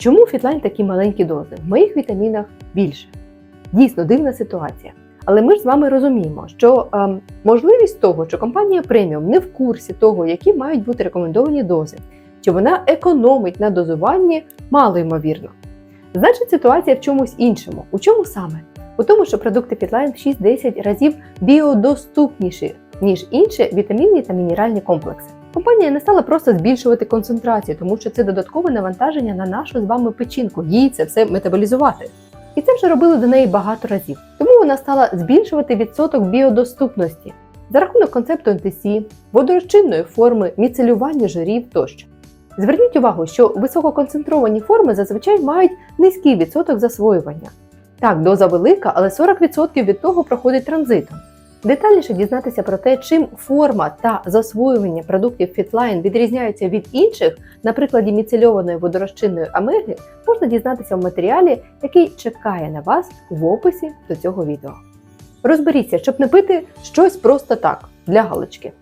Чому фітлайн такі маленькі дози? В моїх вітамінах більше. Дійсно дивна ситуація. Але ми ж з вами розуміємо, що ем, можливість того, що компанія преміум не в курсі того, які мають бути рекомендовані дози, чи вона економить на дозуванні, мало ймовірно. Значить, ситуація в чомусь іншому. У чому саме? У тому, що продукти Fitline в 6-10 разів біодоступніші, ніж інші вітамінні та мінеральні комплекси. Компанія не стала просто збільшувати концентрацію, тому що це додаткове навантаження на нашу з вами печінку, їй це все метаболізувати. І це вже робили до неї багато разів. Тому вона стала збільшувати відсоток біодоступності за рахунок концепту НТС, водорозчинної форми, міцелювання жирів тощо. Зверніть увагу, що висококонцентровані форми зазвичай мають низький відсоток засвоювання. Так, доза велика, але 40% від того проходить транзитом. Детальніше дізнатися про те, чим форма та засвоювання продуктів Fitline відрізняються від інших, на прикладі міцельованої водорозчинної амеги, можна дізнатися в матеріалі, який чекає на вас в описі до цього відео. Розберіться, щоб не пити щось просто так для галочки.